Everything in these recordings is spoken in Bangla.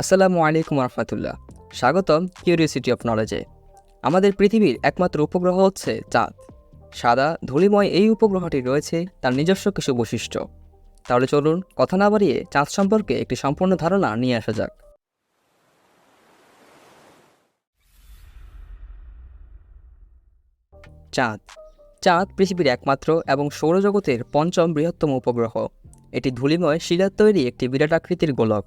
আসসালামু আলাইকুম রহমতুল্লাহ। স্বাগতম কিউরিওসিটি অফ নলেজে আমাদের পৃথিবীর একমাত্র উপগ্রহ হচ্ছে চাঁদ। সাদা, ধূলিময় এই উপগ্রহটি রয়েছে তার নিজস্ব কিছু বৈশিষ্ট্য। তাহলে চলুন কথা না বাড়িয়ে চাঁদ সম্পর্কে একটি সম্পূর্ণ ধারণা নিয়ে আসা যাক। চাঁদ। চাঁদ পৃথিবীর একমাত্র এবং সৌরজগতের পঞ্চম বৃহত্তম উপগ্রহ। এটি ধূলিময় শিলার তৈরি একটি বিরাট আকৃতির গোলক।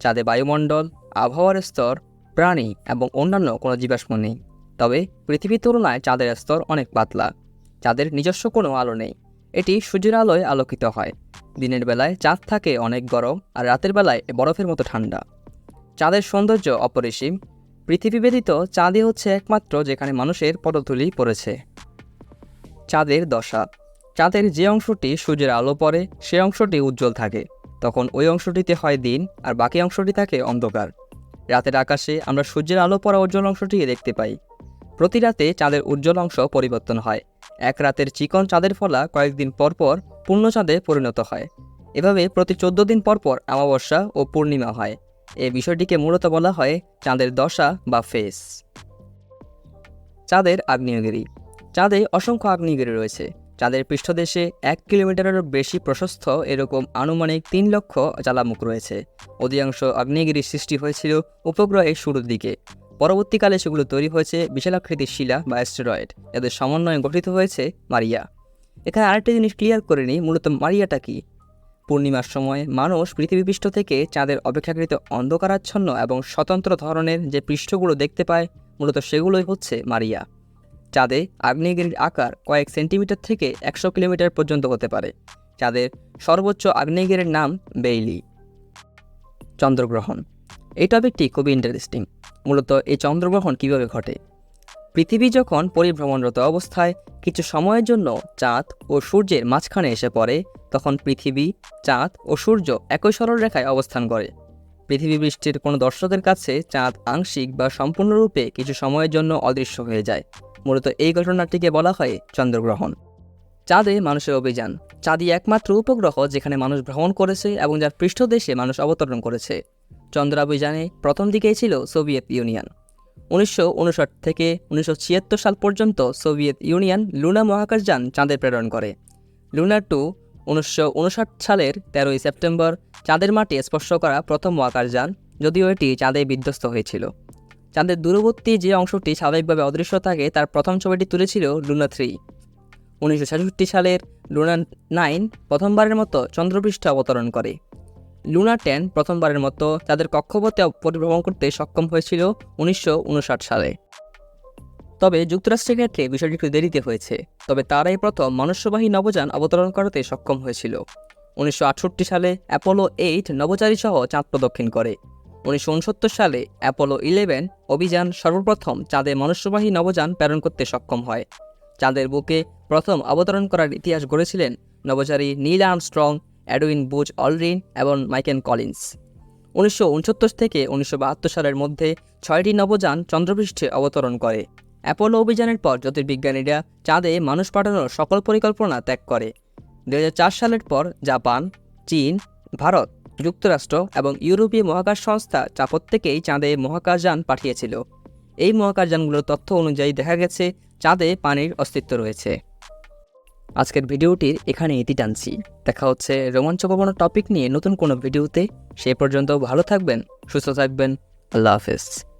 চাঁদে বায়ুমণ্ডল, আবহাওয়ার স্তর, প্রাণী এবং অন্যান্য কোনো জীবাশ্ম নেই। তবে পৃথিবীর তুলনায় চাঁদের স্তর অনেক পাতলা চাঁদের নিজস্ব কোনো আলো নেই। এটি সূর্যের আলোয় আলোকিত হয়। দিনের বেলায় চাঁদ থাকে অনেক গরম আর রাতের বেলায় বরফের মতো ঠান্ডা। চাঁদের সৌন্দর্য অপরিসীম। পৃথিবী ব্যতীত চাঁদই হচ্ছে একমাত্র যেখানে মানুষের পদধূলি পড়েছে। চাঁদের দশা। চাঁদের যে অংশটি সূর্যের আলো পড়ে, সে অংশটি উজ্জ্বল থাকে। তখন ওই অংশটিতে হয় দিন আর বাকি অংশটি থাকে অন্ধকার। রাতের আকাশে আমরা সূর্যের আলো পড়া উজ্জ্বল অংশটি দেখতে পাই। প্রতি রাতে চাঁদের উজ্জ্বল অংশ পরিবর্তন হয়। এক রাতের চিকন চাঁদের ফলা কয়েকদিন পর পর পূর্ণ চাঁদে পরিণত হয়। এভাবে প্রতি চোদ্দ দিন পর পর অমাবস্যা ও পূর্ণিমা হয়। এই বিষয়টিকে মূলত বলা হয় চাঁদের দশা বা ফেস। চাঁদের আগ্নেয়গিরি। চাঁদে অসংখ্য আগ্নেয়গিরি রয়েছে। চাঁদের পৃষ্ঠদেশে এক কিলোমিটারেরও বেশি প্রশস্ত, এরকম আনুমানিক তিন লক্ষ জ্বালামুখ রয়েছে। অধিকাংশ আগ্নেয়গিরির সৃষ্টি হয়েছিল উপগ্রহের শুরুর দিকে। পরবর্তীকালে সেগুলো তৈরি হয়েছে বিশালাকৃতির শিলা বা অ্যাস্টেরয়েড যাদের সমন্বয়ে গঠিত হয়েছে মারিয়া। এখানে আরেকটা জিনিস ক্লিয়ার করে নিই, মূলত মারিয়াটা কি? পূর্ণিমার সময় মানুষ পৃথিবীপৃষ্ঠ থেকে চাঁদের অপেক্ষাকৃত অন্ধকারাচ্ছন্ন এবং স্বতন্ত্র ধরনের যে পৃষ্ঠগুলো দেখতে পায়, মূলত সেগুলোই হচ্ছে মারিয়া। চাঁদে আগ্নেয়গিরির আকার কয়েক সেন্টিমিটার থেকে একশো কিলোমিটার পর্যন্ত হতে পারে। চাঁদের সর্বোচ্চ আগ্নেয়গিরির নাম বেইলি। চন্দ্রগ্রহণ। এই টপিকটি খুবই ইন্টারেস্টিং। মূলত এই চন্দ্রগ্রহণ কীভাবে ঘটে? পৃথিবী যখন পরিভ্রমণরত অবস্থায় কিছু সময়ের জন্য চাঁদ ও সূর্যের মাঝখানে এসে পড়ে, তখন পৃথিবী, চাঁদ ও সূর্য একই সরলরেখায় অবস্থান করে। পৃথিবী বৃষ্টির কোনো দর্শকের কাছে চাঁদ আংশিক বা সম্পূর্ণরূপে কিছু সময়ের জন্য অদৃশ্য হয়ে যায়। মূলত এই ঘটনাটিকে বলা হয় চন্দ্রগ্রহণ। চাঁদে মানুষের অভিযান। চাঁদই একমাত্র উপগ্রহ যেখানে মানুষ ভ্রমণ করেছে এবং যার পৃষ্ঠদেশে মানুষ অবতরণ করেছে। চন্দ্রাভিযানে প্রথম দিকেই ছিল সোভিয়েত ইউনিয়ন। উনিশশো উনষাট থেকে উনিশশো ছিয়াত্তর সাল পর্যন্ত সোভিয়েত ইউনিয়ন লুনা মহাকাশযান চাঁদে প্রেরণ করে। লুনা টু উনিশশো সালের তেরোই সেপ্টেম্বর চাঁদের মাটি স্পর্শ করা প্রথম মহাকাশযান, যদিও এটি চাঁদে বিধ্বস্ত হয়েছিল। চাঁদের দূরবর্তী যে অংশটি স্বাভাবিকভাবে অদৃশ্য থাকে, তার প্রথম ছবিটি তুলেছিল লুনা থ্রি। উনিশশো ছেষট্টি সালের লুনা নাইন প্রথমবারের মতো চন্দ্রপৃষ্ঠে অবতরণ করে। লুনা টেন প্রথমবারের মতো তাদের কক্ষপথে পরিভ্রমণ করতে সক্ষম হয়েছিল উনিশশো উনষাট সালে। তবে যুক্তরাষ্ট্রের ক্ষেত্রে বিষয়টি একটু দেরিতে হয়েছে, তবে তারাই প্রথম মনুষ্যবাহী নবযান অবতরণ করাতে সক্ষম হয়েছিল। উনিশশো আটষট্টি সালে অ্যাপোলো এইট নবচারী সহ চাঁদ প্রদক্ষিণ করে। উনিশশো উনসত্তর সালে অ্যাপোলো ইলেভেন অভিযান সর্বপ্রথম চাঁদে মনুষ্যবাহী নবযান প্রেরণ করতে সক্ষম হয়। চাঁদের বুকে প্রথম অবতরণ করার ইতিহাস গড়েছিলেন নবচারী নীল আর্মস্ট্রং অ্যাডউইন বুজ অলরিন এবং মাইকেল কলিন্স। উনিশশো উনসত্তর থেকে উনিশশো বাহাত্তর সালের মধ্যে ছয়টি নবযান চন্দ্রপৃষ্ঠে অবতরণ করে। অ্যাপোলো অভিযানের পর জ্যোতির্বিজ্ঞানীরা চাঁদে মানুষ পাঠানোর সকল পরিকল্পনা ত্যাগ করে। দু হাজার চার সালের পর জাপান, চীন, ভারত যুক্তরাষ্ট্র এবং ইউরোপীয় মহাকাশ সংস্থা চাপত থেকেই চাঁদে মহাকাশযান পাঠিয়েছিল। এই মহাকাশযানগুলোর তথ্য অনুযায়ী দেখা গেছে, চাঁদে পানির অস্তিত্ব রয়েছে। আজকের ভিডিওটির এখানে ইতি টানছি দেখা হচ্ছে রোমাঞ্চকপূর্ণ টপিক নিয়ে নতুন কোনো ভিডিওতে। সে পর্যন্ত ভালো থাকবেন, সুস্থ থাকবেন, আল্লাহ হাফেজ।